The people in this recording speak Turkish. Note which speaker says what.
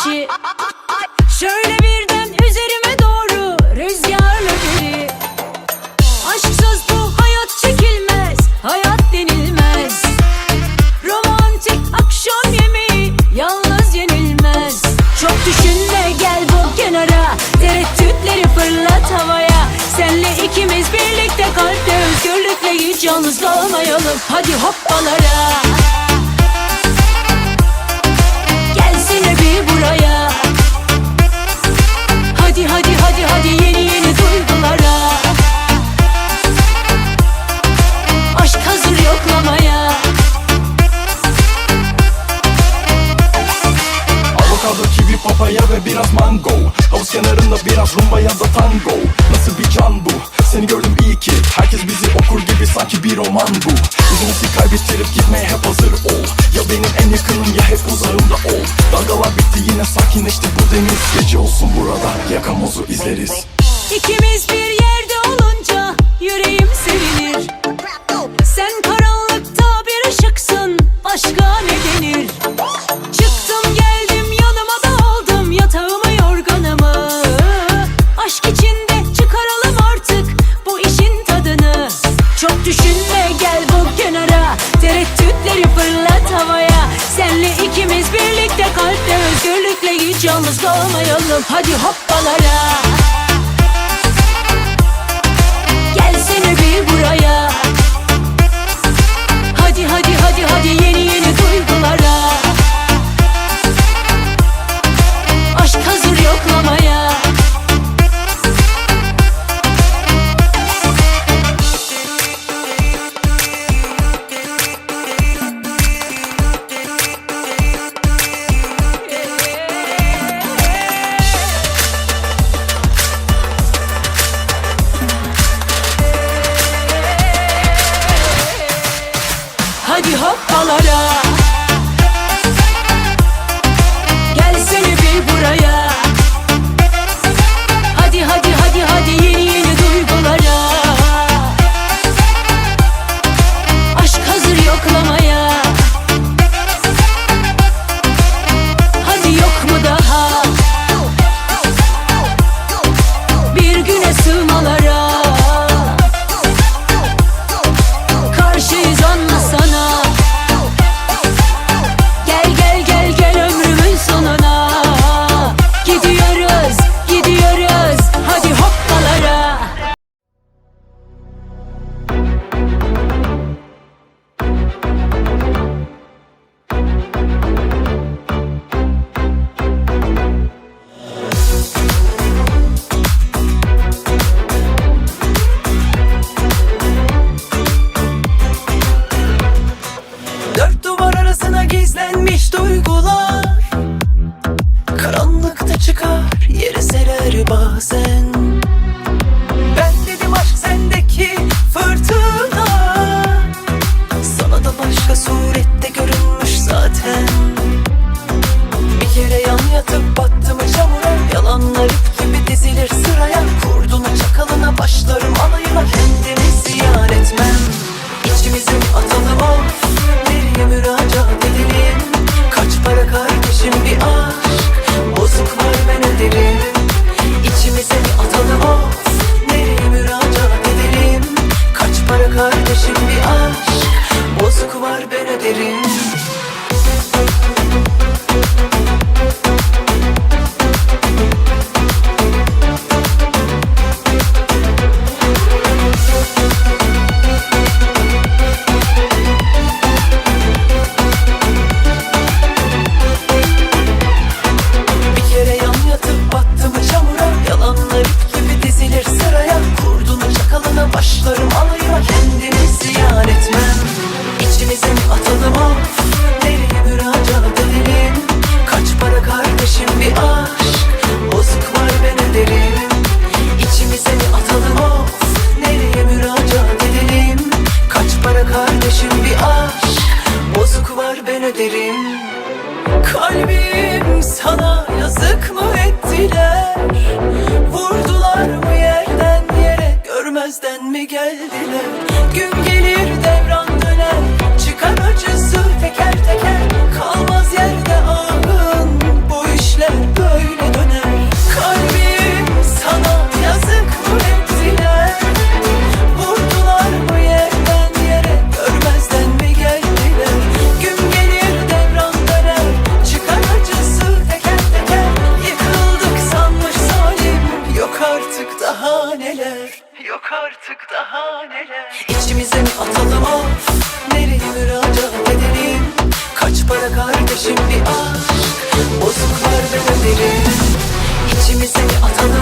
Speaker 1: ateşi Şöyle birden üzerime doğru
Speaker 2: rüzgarla biri Aşksız bu hayat çekilmez, hayat denilmez. Romantik akşam yemeği yalnız yenilmez. Çok düşünme gel bu kenara, tereddütleri fırlat havaya. Senle ikimiz birlikte kalpte özgürlükle hiç yalnız kalmayalım. Hadi hoppalara hadi hadi. Dalgalar bitti yine sakinleşti bu deniz. Gece olsun burada yakamozu izleriz.
Speaker 1: İkimiz bir yerde olunca yüreğim sevinir. Sen karanlıkta bir ışıksın başka ne denir? Çıktım geldim yanıma da aldım yatağımı yorganımı. Aşk içinde çıkaralım artık bu işin tadını. Çok düşünme yalnız kalmayalım Hadi hoppalara. hadi hoppalara. Gelsene bir buraya.
Speaker 3: Kaşlarım alayım Artık daha neler. İçimize mi atalım of? Nereye müracaat edelim? Kaç para kardeşim bir aşk? Bozuklar ben öderim İçimize mi atalım